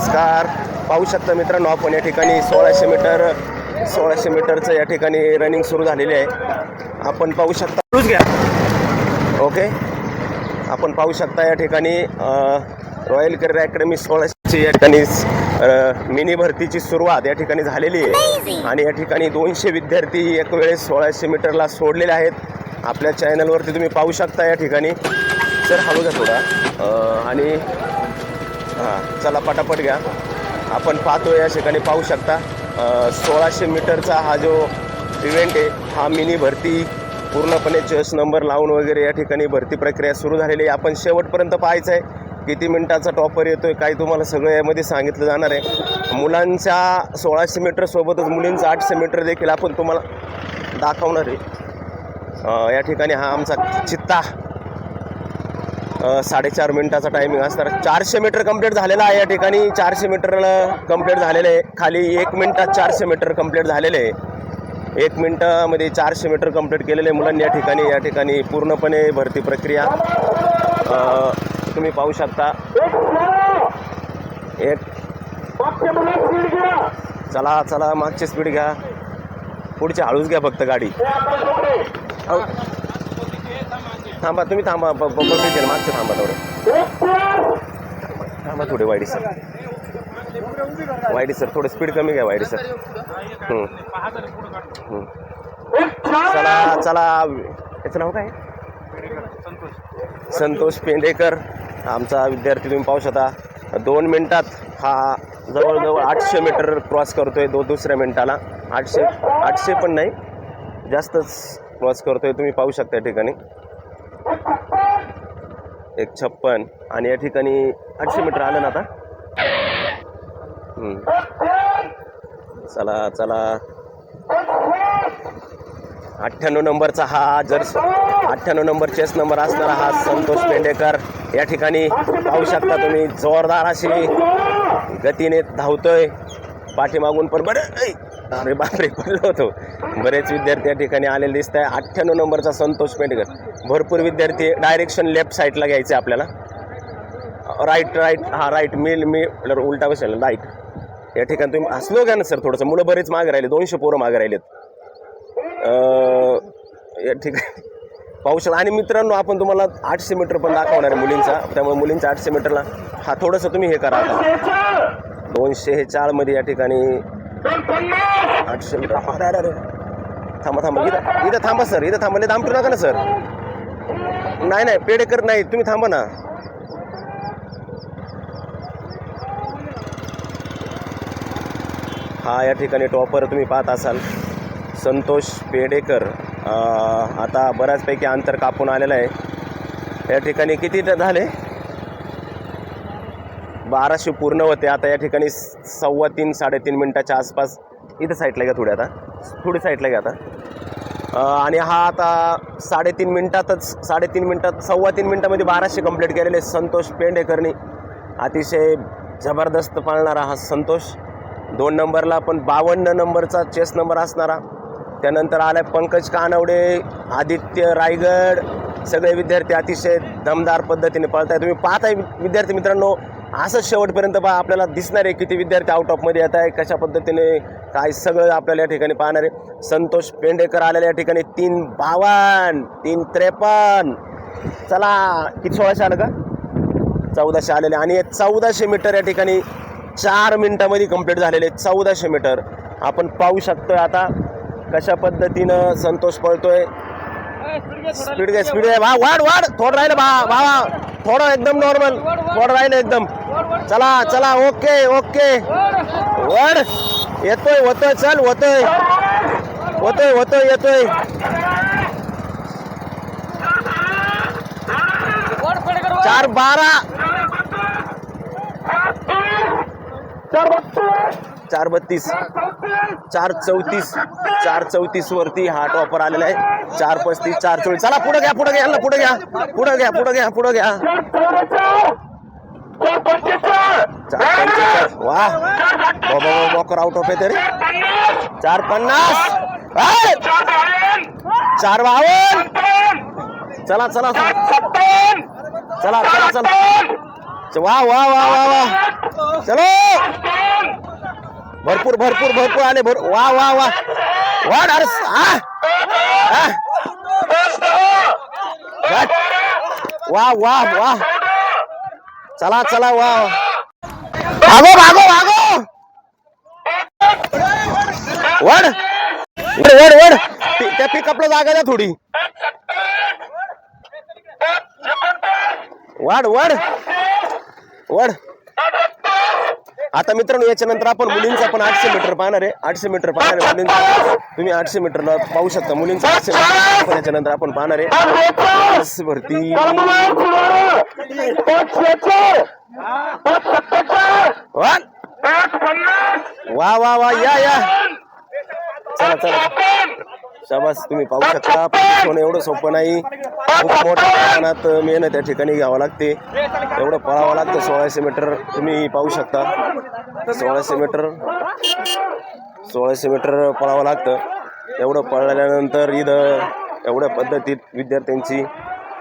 नमस्कार. पाहू शकता मित्रांनो आपण या ठिकाणी सोळाशे मीटर सोळाशे मीटरचं या ठिकाणी रनिंग सुरू झालेली आहे. आपण पाहू शकता चालूच घ्या. ओके आपण पाहू शकता या ठिकाणी रॉयल करिअर अकॅडमी सोळाशेची या ठिकाणी मिनी भरतीची सुरुवात या ठिकाणी झालेली आहे. आणि या ठिकाणी दोनशे विद्यार्थी एक वेळेस सोळाशे मीटरला सोडलेले आहेत. आपल्या चॅनलवरती तुम्ही पाहू शकता या ठिकाणी. सर हळू घ्या थोडा. आणि हां चला पटापट घ्या. आपण पाहतो या ठिकाणी पाहू शकता सोळाशे मीटरचा हा जो इव्हेंट आहे हा मिनी भरती पूर्णपणे चेस नंबर लावून वगैरे या ठिकाणी भरती प्रक्रिया सुरू झालेली आहे. आपण शेवटपर्यंत पाहायचं आहे किती मिनिटाचा टॉपर येतो आहे काय तुम्हाला सगळं यामध्ये सांगितलं जाणार आहे. मुलांच्या सोळाशे मीटरसोबतच मुलींचं आठशे मीटर देखील आपण तुम्हाला दाखवणार आहे. या ठिकाणी हा आमचा चित्ता साडेचार मिनिटाचा टायमिंग असणार चारशे मीटर कंप्लीट झालेला आहे या ठिकाणी. चारशे मीटरला कंप्लीट झालेलं आहे. खाली एक मिनिटात चारशे मीटर कंप्लीट झालेले आहे. एक मिनटामध्ये चारशे मीटर कंप्लीट केलेले मुलांनी या ठिकाणी. या ठिकाणी पूर्णपणे भरती प्रक्रिया तुम्ही पाहू शकता. एक. चला चला मागची स्पीड घ्या. पुढची हळूच घ्या फक्त गाडी. थांबा तुम्ही थांबा ब- ब- बघते थांबा थोडे थांबा थोडे Y D sir Y D sir थोडं स्पीड कमी घ्या वाईडी सर चला चला. याचं नाव काय? संतोष पेंडेकर. आमचा विद्यार्थी तुम्ही पाहू शकता. दोन मिनटात हा जवळजवळ आठशे मीटर क्रॉस करतोय दो दुसऱ्या मिनिटाला. आठशे आठशे पण नाही जास्तच क्रॉस करतोय तुम्ही पाहू शकता या ठिकाणी. एक छप्पन. आणि या ठिकाणी आठशे मीटर आलं ना आता? चला चला. अठ्ठ्याण्णव नंबरचा हा जर अठ्ठ्याण्णव नंबर चेस नंबर असणारा हा संतोष पेंडेकर. या ठिकाणी पाहू शकता तुम्ही जोरदार अशी गतीने धावतोय. पाठीमागून पण बरं अरे बापरे बोललो होतो. बरेच विद्यार्थी या ठिकाणी आलेले दिसत आहे. अठ्ठ्याण्णव नंबरचा संतोष पेंडेकर भरपूर विद्यार्थी डायरेक्शन लेफ्ट साईडला घ्यायचे आपल्याला. राईट राईट हा राईट मिल मी उलटा बसेल राईट या ठिकाणी तुम्ही हसलो घ्या ना सर थोडंसं. मुलं बरेच मागे राहिले दोनशे पोरं मागे राहिलेत. या ठिकाणी पाहू शकता. आणि मित्रांनो आपण तुम्हाला आठशे मीटर पण दाखवणार आहे मुलींचा. त्यामुळे मुलींचा आठशे मीटरला हा थोडंसं तुम्ही हे करा आता. दोनशे हे चाळमध्ये या ठिकाणी आठशे मीटर अरे, अरे, अरे. थांबा थांबा. इथं इथं थांबा सर. इथं थांबा. दाम नका ना सर. नाही नाही. पेडेकर नाही. तुम्ही थांबा ना. हा या ठिकाणी टॉपर तुम्ही पाहत असाल. संतोष पेडेकर. आता बऱ्याचपैकी अंतर कापून आलेलं आहे. या ठिकाणी किती तर झाले? बाराशे पूर्ण होते आता या ठिकाणी सव्वा तीन साडेतीन मिनटाच्या आसपास इथं साईडला घ्या थोडी आता. थोडी साईडला घ्या आता. आणि हा आता साडेतीन मिनटातच साडेतीन मिनटात सव्वा तीन मिनटामध्ये बाराशे कंप्लीट केलेले संतोष पेंडेकरनी. अतिशय जबरदस्त पाळणारा हा संतोष. दोन नंबरला पण बावन्न नंबरचा चेस नंबर असणारा. त्यानंतर आलाय पंकज कानवडे आदित्य रायगड. सगळे विद्यार्थी अतिशय दमदार पद्धतीने पळताय. तुम्ही पाहताय विद्यार्थी मित्रांनो असंच शेवटपर्यंत पहा आपल्याला दिसणार आहे किती विद्यार्थी आउट ऑफमध्ये येत आहे कशा पद्धतीने काय सगळं आपल्याला या ठिकाणी पाहणार आहे. संतोष पेंडेकर आलेल्या या ठिकाणी तीन बावन्न तीन त्रेपन्न. चला किती सोळाशे आलं का? चौदाशे आलेले. आणि चौदाशे मीटर या ठिकाणी चार मिनटामध्ये कंप्लीट झालेले चौदाशे मीटर. आपण पाहू शकतोय आता कशा पद्धतीनं संतोष पळतोय. स्पीड घे स्पीड घे. वा वाढ वाढ. थोडं राहिलं बा वा थोडं एकदम नॉर्मल थोडं राहिलं एकदम. चला चला ओके ओके. वड येतोय होतोय चल होतोय होतोय होतोय येतोय. चार बारा. चार बत्तीस. चार चौतीस. चार चौतीस वरती हा टॉपर आलेला आहे. चार पस्तीस चार चोवीस. चला पुढे घ्या पुढे घ्या पुढे घ्या. पुढे घ्या पुढे घ्या पुढे घ्या. पंचेचाळीस. वा. बाबा मॉकर आउट ऑफ आहे तरी. चार पन्नास! चार बावन्न. चला चला चला. चला चला वा वा वा वा वा. चलो. भरपूर भरपूर भरपूर आले. भर वा वा वा. वाढ अरे आ. आ. घट. वा वा वा. चला चला वा. भागो भागो भागो. वड. वड वड वड. त्या पिकअपला जागा द्या थोडी. वाढ वाढ वाढ आता मित्रांनो याच्यानंतर आपण मुलींचा पण आठशे मीटर पाहणार आहे. आठशे मीटर पाहणार आहे मुलींचा. तुम्ही आठशे मीटरला पाहू शकता मुलींचा आठशे मीटर. याच्यानंतर आपण पाहणार आहे. बस भरती वाढ. वा वा वा या या चला चला शाबास तुम्ही पाहू शकता होणं एवढं सोपं नाही खूप मोठ्या प्रमाणात मेहनत त्या ठिकाणी घ्यावं लागते एवढं पळावं लागतं सोळाशे मीटर तुम्ही पाहू शकता सोळाशे मीटर सोळाशे मीटर पळावं लागतं एवढं पळल्यानंतर इथं एवढ्या पद्धतीत विद्यार्थ्यांची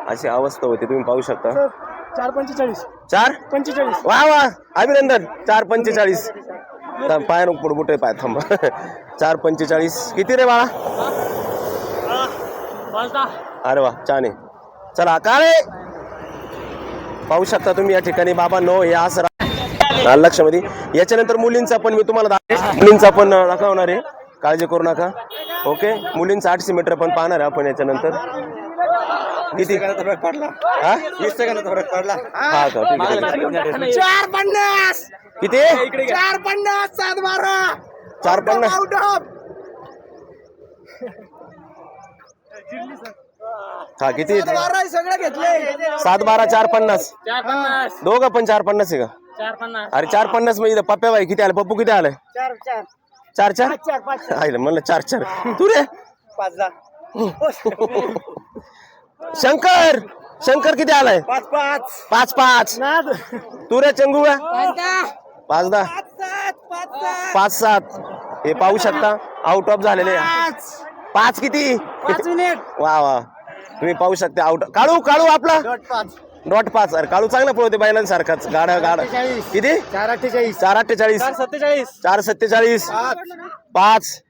अशी अवस्था होती तुम्ही पाहू शकता चार पंचेचाळीस. चार? पंचेचाळीस. वा वा. अभिनंदन. चार पंचेचाळीस. थांब, पाय नको पुढे पाय थांब. चार पंचेचाळीस. किती रे बाळा? अरे वा छान आहे. चला काय पाहू शकता तुम्ही या ठिकाणी बाबा नो हे असं रा- लक्षामध्ये. याच्यानंतर मुलींचा पण मी तुम्हाला दाख- मुलींचा पण अं, दाखवणार आहे. काळजी करू नका. ओके? मुलींचा आठशे मीटर पण पाहणार आहे आपण याच्यानंतर. किती? हा? वीस सेकंदाचा फरक पडला. हा. का ठीक आहे, ठीक आहे चार पन्नास! किती? चार पन्नास सात बारा. चार पन्नास. आउट ऑफ हा किती? बारा सगळे घेतले. सात बारा चार पन्नास. चार पन्नास. दोघं पण चार पन्नास आहे का? चार पन्नास. अरे चार पन्नास म्हणजे पप्प्या बाई किती आले पप्पू किती आले? चार चार. चार चार? चार पाच. आहे म्हणलं चार चार. तू रे? पाच दहा. शंकर! शंकर किती आलाय? पाच पाच. पाच पाच. तू रे चंगू का? पाच दहा. पाच सात हे पाहू शकता? आउट ऑफ झालेले पाच. पाच किती? पाच मिनिट वा वा. तुम्ही पाहू शकता आउट काळू काळू आपला. डॉट पाच. अरे काळू चांगला पळवते बैलांसारखाच. गाडा गाडा. किती? चार अठ्ठेचाळीस चार अठ्ठेचाळीस. चार सत्तेचाळीस. चार सत्तेचाळीस. पाच. पाच.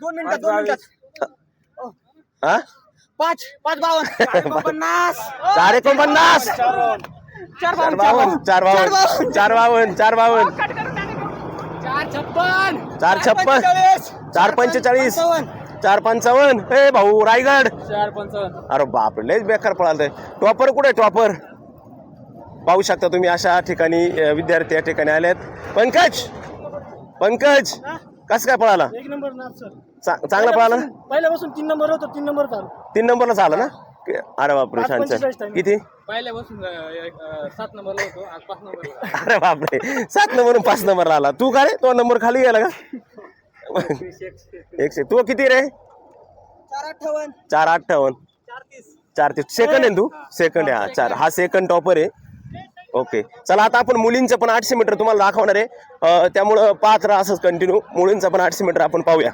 दोन मिनिटात दोन मिनिटात. हा? पाच पाच बावन्न पन्नास. चार एकोणपन्नास चार चार बावन्न चार बावन्न चार बावन्न चार बावन्न चार छप्पन. चार छप्पन. चार पंचेचाळीस. चार पंचावन्न. हे भाऊ रायगड. चार पंचावन्न. अरे बाप लयच बेकार पळालतंय टॉपर कुठे टॉपर पाहू शकता तुम्ही अशा ठिकाणी विद्यार्थी या ठिकाणी आलेत. पंकज! पंकज! कस काय पळाला? एक नंबर ना सर. चा- चांगला पळाला? पहिल्यापासून तीन नंबर होतो तीन नंबर चालू तीन नंबरला झाला ना? अरे बापरे पाच छान छान. किती? पहिल्यापासून सात नंबरला होतो आज पाच नंबर अरे बापरे सात नंबरून पाच नंबरला आला. तू का रे? तो नंबर खाली गेला का? एकशे. तू किती रे? चार अठ्ठावन्न. चार तीस चार ते सेकंड आहे तू? सेकंड आहे. हा चार. हा सेकंड टॉपर आहे. ओके चला आता आपण मुलींचं पण आठशे मीटर तुम्हाला दाखवणार आहे. त्यामुळं राहा असंच कंटिन्यू मुलींचं पण आठशे मीटर आपण पाहूया.